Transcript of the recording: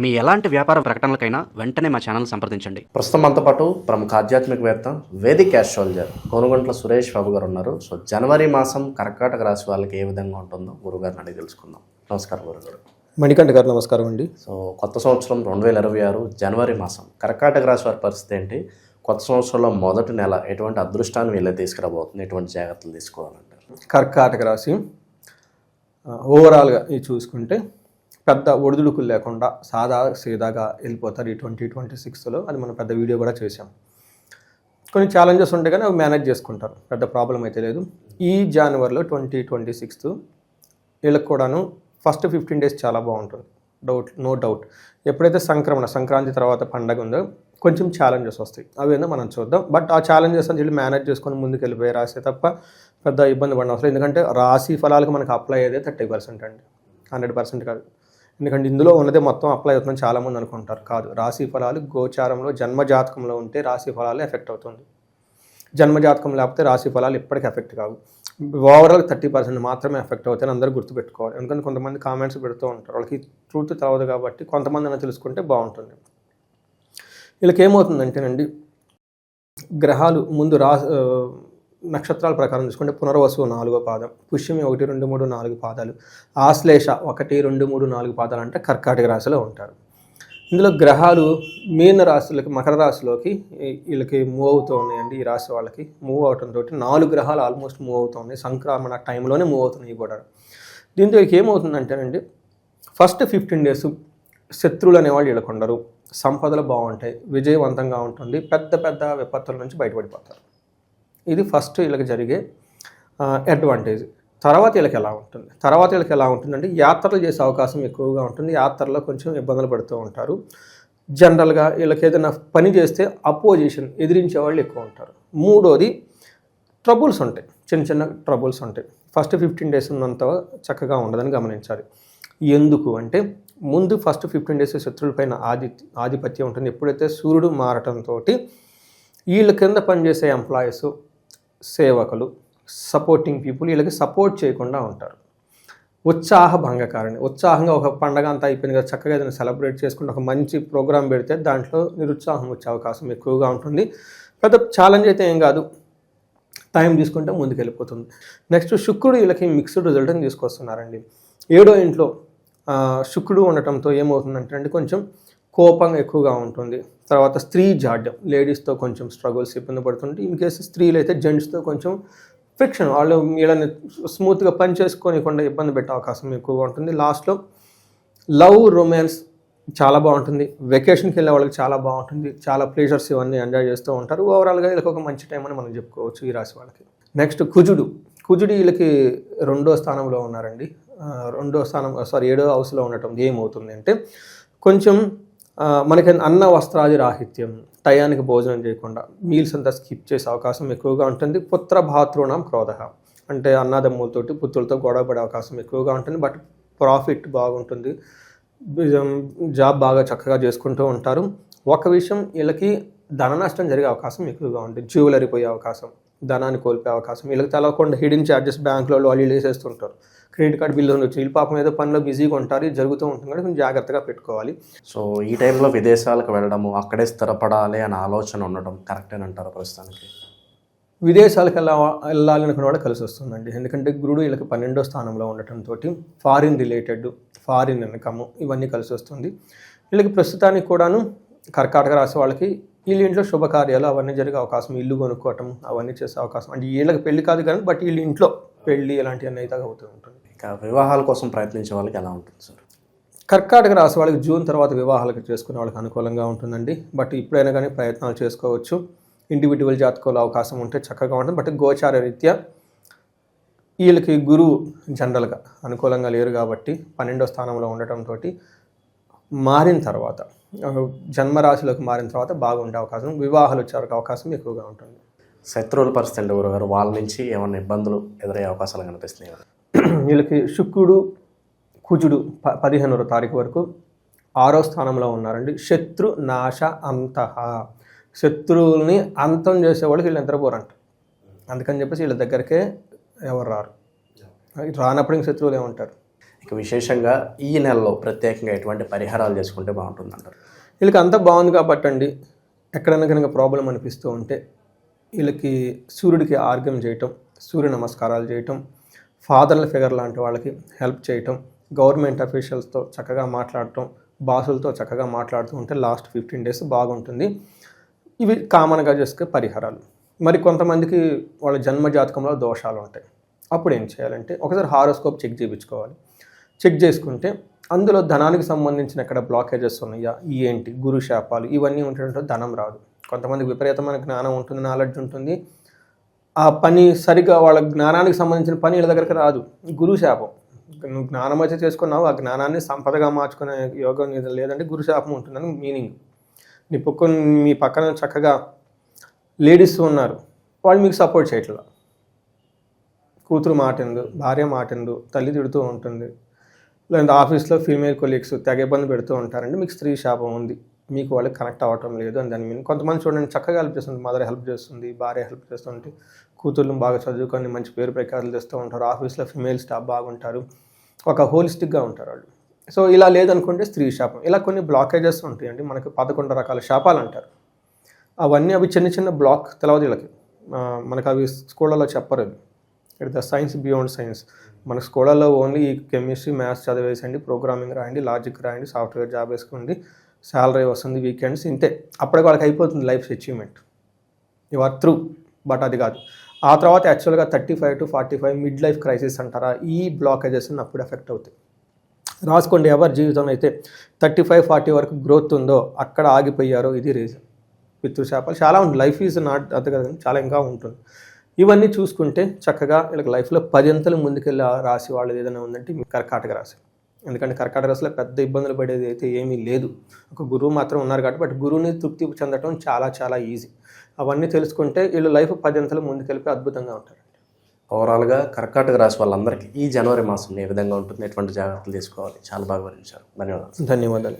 మీ ఎలాంటి వ్యాపార ప్రకటనలకైనా వెంటనే మా ఛానల్ సంప్రదించండి. ప్రస్తుతం మనతో పాటు ప్రముఖ ఆధ్యాత్మికవేత్త వేదిక్ యాస్ట్రాలజర్ కొనుగొంట్ల సురేష్ బాబు గారు ఉన్నారు. సో జనవరి మాసం కర్కాటక రాశి వాళ్ళకి ఏ విధంగా ఉంటుందో గురుగారిని అడిగి తెలుసుకుందాం. నమస్కారం గురుగారు. మణికంఠ గారు నమస్కారం అండి. సో కొత్త సంవత్సరం రెండు వేల ఇరవై ఆరు జనవరి మాసం కర్కాటక రాశి వారి పరిస్థితి ఏంటి? కొత్త సంవత్సరంలో మొదటి నెల ఎటువంటి అదృష్టాన్ని వీళ్ళే తీసుకురాబోతుంది? ఎటువంటి జాగ్రత్తలు తీసుకోవాలంటారు? కర్కాటక రాశి. ఓవరాల్గా ఇది చూసుకుంటే పెద్ద ఒడిదుడుకులు లేకుండా సాదా సీదాగా వెళ్ళిపోతారు ఈ ట్వంటీ ట్వంటీ సిక్స్లో. అది మనం పెద్ద వీడియో కూడా చేసాం కొన్ని ఛాలెంజెస్ ఉంటాయి కానీ అవి మేనేజ్ చేసుకుంటారు. పెద్ద ప్రాబ్లం అయితే లేదు. ఈ జనవరిలో ట్వంటీ ట్వంటీ సిక్స్త్ వీళ్ళకి కూడాను ఫస్ట్ ఫిఫ్టీన్ డేస్ చాలా బాగుంటుంది. డౌట్ నో డౌట్ ఎప్పుడైతే సంక్రమణ సంక్రాంతి తర్వాత పండగ ఉందో కొంచెం ఛాలెంజెస్ వస్తాయి. అవి ఏందో మనం చూద్దాం. బట్ ఆ ఛాలెంజెస్ అని చెప్పి మేనేజ్ చేసుకొని ముందుకు వెళ్ళిపోయి రాసే తప్ప పెద్ద ఇబ్బంది పడిన అవసరం ఎందుకంటే రాశి ఫలాలకు మనకు అప్లై అయ్యేదే థర్టీ పర్సెంట్ అండి. హండ్రెడ్ పర్సెంట్ కాదు. ఎందుకంటే ఇందులో ఉన్నదే మొత్తం అప్లై అవుతుందని చాలామంది అనుకుంటారు. కాదు రాశి ఫలాలు గోచారంలో జన్మజాతకంలో ఉంటే రాశి ఫలాలు ఎఫెక్ట్ అవుతుంది. జన్మజాతకం లేకపోతే రాశి ఫలాలు ఎప్పటికీ ఎఫెక్ట్ కావు. ఓవరాల్ థర్టీ పర్సెంట్ మాత్రమే ఎఫెక్ట్ అవుతాయని అందరూ గుర్తుపెట్టుకోవాలి. ఎందుకంటే కొంతమంది కామెంట్స్ పెడుతూ ఉంటారు. వాళ్ళకి ట్రూత్ తెలవదు కాబట్టి కొంతమంది అయినా తెలుసుకుంటే బాగుంటుంది. వీళ్ళకి ఏమవుతుందంటేనండి గ్రహాలు ముందు రా నక్షత్రాల ప్రకారం చూసుకుంటే పునర్వసు నాలుగో పాదం పుష్యమి ఒకటి రెండు మూడు నాలుగు పాదాలు ఆశ్లేష ఒకటి రెండు మూడు నాలుగు పాదాలు అంటే కర్కాటక రాశిలో ఉంటారు. ఇందులో గ్రహాలు మీన రాశులకి మకర రాశిలోకి వీళ్ళకి మూవ్ అవుతూ ఉన్నాయండి. ఈ రాశి వాళ్ళకి మూవ్ అవటంతో నాలుగు గ్రహాలు ఆల్మోస్ట్ మూవ్ అవుతున్నాయి సంక్రమణ టైంలోనే మూవ్ అవుతున్నాయి కూడా దీంతో వీళ్ళకి ఏమవుతుందంటేనండి ఫస్ట్ ఫిఫ్టీన్ డేస్ శత్రువులు అనేవాళ్ళు వీళ్ళకుండరు. సంపదలు బాగుంటాయి విజయవంతంగా ఉంటుంది పెద్ద పెద్ద విపత్తుల నుంచి బయటపడిపోతారు. ఇది ఫస్ట్ వీళ్ళకి జరిగే అడ్వాంటేజ్ తర్వాత వీళ్ళకి ఎలా ఉంటుంది? తర్వాత వీళ్ళకి ఎలా ఉంటుందంటే యాత్రలు చేసే అవకాశం ఎక్కువగా ఉంటుంది. యాత్రలో కొంచెం ఇబ్బందులు పడుతూ ఉంటారు. జనరల్గా వీళ్ళకి ఏదైనా పని చేస్తే అపోజిషన్ ఎదిరించే వాళ్ళు ఎక్కువ ఉంటారు. మూడోది ట్రబుల్స్ ఉంటాయి. చిన్న చిన్న ట్రబుల్స్ ఉంటాయి. ఫస్ట్ ఫిఫ్టీన్ డేస్ ఉన్నంత చక్కగా ఉండదని గమనించాలి. ఎందుకు అంటే ముందు ఫస్ట్ ఫిఫ్టీన్ డేస్ శత్రువులపైన ఆది ఆధిపత్యం ఉంటుంది. ఎప్పుడైతే సూర్యుడు మారటంతో వీళ్ళ కింద పనిచేసే ఎంప్లాయీస్ సేవకులు సపోర్టింగ్ పీపుల్ వీళ్ళకి సపోర్ట్ చేయకుండా ఉంటారు. ఉత్సాహ భంగకారణి ఉత్సాహంగా ఒక పండగ అంతా అయిపోయింది కదా చక్కగా ఏదైనా సెలబ్రేట్ చేసుకుంటే ఒక మంచి ప్రోగ్రామ్ పెడితే దాంట్లో నిరుత్సాహం వచ్చే అవకాశం ఎక్కువగా ఉంటుంది. పెద్ద ఛాలెంజ్ అయితే ఏం కాదు. టైం తీసుకుంటే ముందుకెళ్ళిపోతుంది. నెక్స్ట్ శుక్రుడు వీళ్ళకి మిక్స్డ్ రిజల్ట్ని తీసుకొస్తున్నారండి. ఏడో ఇంట్లో శుక్రుడు ఉండటంతో ఏమవుతుందంటే అండి కొంచెం కోపం ఎక్కువగా ఉంటుంది. తర్వాత స్త్రీ జాడ్యం లేడీస్తో కొంచెం స్ట్రగుల్స్ ఇబ్బంది పడుతుంటే ఇన్ కేసు స్త్రీలు అయితే జెంట్స్తో కొంచెం ఫ్రిక్షన్ వాళ్ళు వీళ్ళని స్మూత్గా పని చేసుకోనికుండా ఇబ్బంది పెట్టే అవకాశం ఎక్కువగా ఉంటుంది. లాస్ట్లో లవ్ రొమాన్స్ చాలా బాగుంటుంది. వెకేషన్కి వెళ్ళే వాళ్ళకి చాలా బాగుంటుంది. చాలా ప్లేజర్స్ ఇవన్నీ ఎంజాయ్ చేస్తూ ఉంటారు. ఓవరాల్గా వీళ్ళకి ఒక మంచి టైం అని మనం చెప్పుకోవచ్చు ఈ రాశి వాళ్ళకి. నెక్స్ట్ కుజుడు. కుజుడు వీళ్ళకి రెండో స్థానంలో ఉన్నారండి. రెండో స్థానం సారీ ఏడో హౌస్లో ఉండటం ఏమవుతుంది అంటే కొంచెం మనకి అన్న వస్త్రాది రాహిత్యం టయానికి భోజనం చేయకుండా మీల్స్ అంతా స్కిప్ చేసే అవకాశం ఎక్కువగా ఉంటుంది. పుత్ర భాతృణం క్రోధ. అంటే అన్నదమ్ములతోటి పుత్రులతో గొడవ పడే అవకాశం ఎక్కువగా ఉంటుంది. బట్ ప్రాఫిట్ బాగుంటుంది. జాబ్ బాగా చక్కగా చేసుకుంటూ ఉంటారు. ఒక విషయం వీళ్ళకి ధన నష్టం జరిగే అవకాశం ఎక్కువగా ఉంటుంది. జ్యువెలరీ పోయే అవకాశం. ధనాన్ని కోల్పోయే అవకాశం. వీళ్ళకి తెలవకుండా హిడెన్ ఛార్జెస్ బ్యాంకులో వాళ్ళు వేసేస్తుంటారు. క్రెడిట్ కార్డ్ బిల్లు ఉండొచ్చు. వీళ్ళు పాపం ఏదో పనిలో బిజీగా ఉంటారు. ఇది జరుగుతూ ఉంటుంది కాబట్టి కొంచెం జాగ్రత్తగా పెట్టుకోవాలి. సో ఈ టైంలో విదేశాలకు వెళ్ళడము అక్కడే స్థిరపడాలి అనే ఆలోచన ఉండడం కరెక్టేనంటారు ప్రస్తుతానికి? విదేశాలకు వెళ్ళా వెళ్ళాలి అనుకున్న వాడు కలిసి వస్తుందండి. ఎందుకంటే గురుడు వీళ్ళకి పన్నెండో స్థానంలో ఉండటంతో ఫారిన్ రిలేటెడ్ ఫారిన్ ఇన్కమ్ ఇవన్నీ కలిసి వస్తుంది. వీళ్ళకి ప్రస్తుతానికి కూడాను కర్కాటక రాశి వాళ్ళకి వీళ్ళ ఇంట్లో శుభకార్యాలు అవన్నీ జరిగే అవకాశం ఇల్లు కొనుక్కోవటం అవన్నీ చేసే అవకాశం. అంటే వీళ్ళకి పెళ్ళి కాదు కానీ బట్ వీళ్ళ ఇంట్లో పెళ్ళి ఇలాంటివన్నీ అయితే అవుతూ ఉంటుంది. ఇక వివాహాల కోసం ప్రయత్నించే వాళ్ళకి ఎలా ఉంటుంది సార్? కర్కాటక రాశి వాళ్ళకి జూన్ తర్వాత వివాహాలకు చేసుకునే వాళ్ళకి అనుకూలంగా ఉంటుందండి. బట్ ఇప్పుడైనా కానీ ప్రయత్నాలు చేసుకోవచ్చు. ఇండివిజువల్ జాతకంలో అవకాశం ఉంటే చక్కగా ఉంటుంది. బట్ గోచార రీత్యా వీళ్ళకి గురువు జనరల్గా అనుకూలంగా లేరు కాబట్టి పన్నెండో స్థానంలో ఉండటంతో మారిన తర్వాత జన్మరాశిలోకి మారిన తర్వాత బాగుండే అవకాశం వివాహాలు వచ్చే అవకాశం ఎక్కువగా ఉంటుంది. శత్రువుల పరిస్థితి అండి గురుగారు వాళ్ళ నుంచి ఏమైనా ఇబ్బందులు ఎదురయ్యే అవకాశాలు కనిపిస్తున్నాయి వీళ్ళకి శుక్రుడు కుజుడు ప పదిహేనవ తారీఖు వరకు ఆరో స్థానంలో ఉన్నారండి. శత్రు నాశ అంతః. శత్రువుల్ని అంతం చేసేవాళ్ళకి వీళ్ళు నిద్రపోరంట. అందుకని చెప్పేసి వీళ్ళ దగ్గరికే ఎవరు రారు. రానప్పుడు ఇంక శత్రువులు ఏమంటారు? ఇక విశేషంగా ఈ నెలలో ప్రత్యేకంగా ఎటువంటి పరిహారాలు చేసుకుంటే బాగుంటుందంటారు? వీళ్ళకి అంతా బాగుంది కాబట్టి అండి ఎక్కడైనా కనుక ప్రాబ్లం అనిపిస్తూ ఉంటే వీళ్ళకి సూర్యుడికి ఆర్గ్యం చేయటం సూర్య నమస్కారాలు చేయటం ఫాదర్ల ఫిగర్ లాంటి వాళ్ళకి హెల్ప్ చేయటం గవర్నమెంట్ అఫీషియల్స్తో చక్కగా మాట్లాడటం బాసులతో చక్కగా మాట్లాడుతూ ఉంటే లాస్ట్ ఫిఫ్టీన్ డేస్ బాగుంటుంది. ఇవి కామన్గా చేసుకునే పరిహారాలు. మరి కొంతమందికి వాళ్ళ జన్మ జాతకంలో దోషాలు ఉంటాయి. అప్పుడు ఏం చేయాలంటే ఒకసారి హారోస్కోప్ చెక్ చేయించుకోవాలి. చెక్ చేసుకుంటే అందులో ధనానికి సంబంధించిన ఎక్కడ బ్లాకేజెస్ ఉన్నాయా ఏంటి గురు శాపాలు ఇవన్నీ ఉంటుంటే ధనం రాదు. కొంతమంది విపరీతమైన జ్ఞానం ఉంటుంది నాలెడ్జ్ ఉంటుంది. ఆ పని సరిగా వాళ్ళ జ్ఞానానికి సంబంధించిన పని వీళ్ళ దగ్గరికి రాదు. గురు శాపం. నువ్వు జ్ఞానం అయితే చేసుకున్నావు ఆ జ్ఞానాన్ని సంపదగా మార్చుకునే యోగం లేదంటే గురు శాపం ఉంటుందని మీనింగ్ నీ పక్క మీ పక్కన చక్కగా లేడీస్ ఉన్నారు వాళ్ళు మీకు సపోర్ట్ చేయట్లా. కూతురు మాటిండు భార్య మాటిండు తల్లి తిడుతూ ఉంటుంది. లేదంటే ఆఫీస్లో ఫీమేల్ కొలీగ్స్ తెగ ఇబ్బంది పెడుతూ ఉంటారండి. మీకు స్త్రీ శాపం ఉంది. మీకు వాళ్ళకి కనెక్ట్ అవ్వటం లేదు అని దాని మీద కొంతమంది చూడండి చక్కగా హెల్ప్ చేస్తుంది మదర్ హెల్ప్ చేస్తుంది భార్య హెల్ప్ చేస్తుంటే కూతుర్లు బాగా చదువుకొని మంచి పేరు ప్రఖ్యాతులు తెస్తూ ఉంటారు. ఆఫీస్లో ఫీమేల్ స్టాఫ్ బాగుంటారు. ఒక హోలిస్టిక్గా ఉంటారు వాళ్ళు. సో ఇలా లేదనుకుంటే స్త్రీ శాపం. ఇలా కొన్ని బ్లాకేజెస్ ఉంటాయండి. మనకి పదకొండు రకాల శాపాలు అంటారు. అవన్నీ అవి చిన్న చిన్న బ్లాక్ తెలవదు వీళ్ళకి. మనకు అవి స్కూళ్ళలో చెప్పరు it the science beyond science. మన స్కూళ్ళలో ఓన్లీ ఈ కెమిస్ట్రీ మ్యాథ్స్ చదివేసండి ప్రోగ్రామింగ్ రాయండి లాజిక్ రాయండి సాఫ్ట్వేర్ జాబ్ వేసుకోండి శాలరీ వస్తుంది వీకెండ్స్ ఇంతే. అప్పటికి వాళ్ళకి అయిపోతుంది life achievement. You are through but అది కాదు. ఆ తర్వాత యాక్చువల్గా thirty five to forty five mid life crisis అంటారా? ఈ బ్లాకేజెస్ అప్పుడు ఎఫెక్ట్ అవుతాయి. రాసుకోండి ఎవరి జీవితం అయితే థర్టీ ఫైవ్ ఫార్టీ వరకు గ్రోత్ ఉందో అక్కడ ఆగిపోయారో ఇది రీజన్. పితృశాపాలు చాలా ఉంటుంది లైఫ్ ఈజ్ నాట్ అది కదా చాలా ఇంకా ఉంటుంది. ఇవన్నీ చూసుకుంటే చక్కగా వీళ్ళకి లైఫ్లో పదింతలు ముందుకెళ్ళి రాసి వాళ్ళు ఏదైనా ఉందంటే మీ కర్కాటక రాశి. ఎందుకంటే కర్కాటక రాశిలో పెద్ద ఇబ్బందులు పడేది అయితే ఏమీ లేదు. ఒక గురువు మాత్రం ఉన్నారు కాబట్టి బట్ గురువుని తృప్తి చెందడం చాలా చాలా ఈజీ. అవన్నీ తెలుసుకుంటే వీళ్ళు లైఫ్ పదింతలు ముందుకెళ్ళి అద్భుతంగా ఉంటారు. ఓవరాల్గా కర్కాటక రాశి వాళ్ళందరికీ ఈ జనవరి మాసం ఏ విధంగా ఉంటుంది ఎటువంటి జాగ్రత్తలు తీసుకోవాలి? చాలా బాగా వివరించారు. ధన్యవాదాలు. ధన్యవాదాలు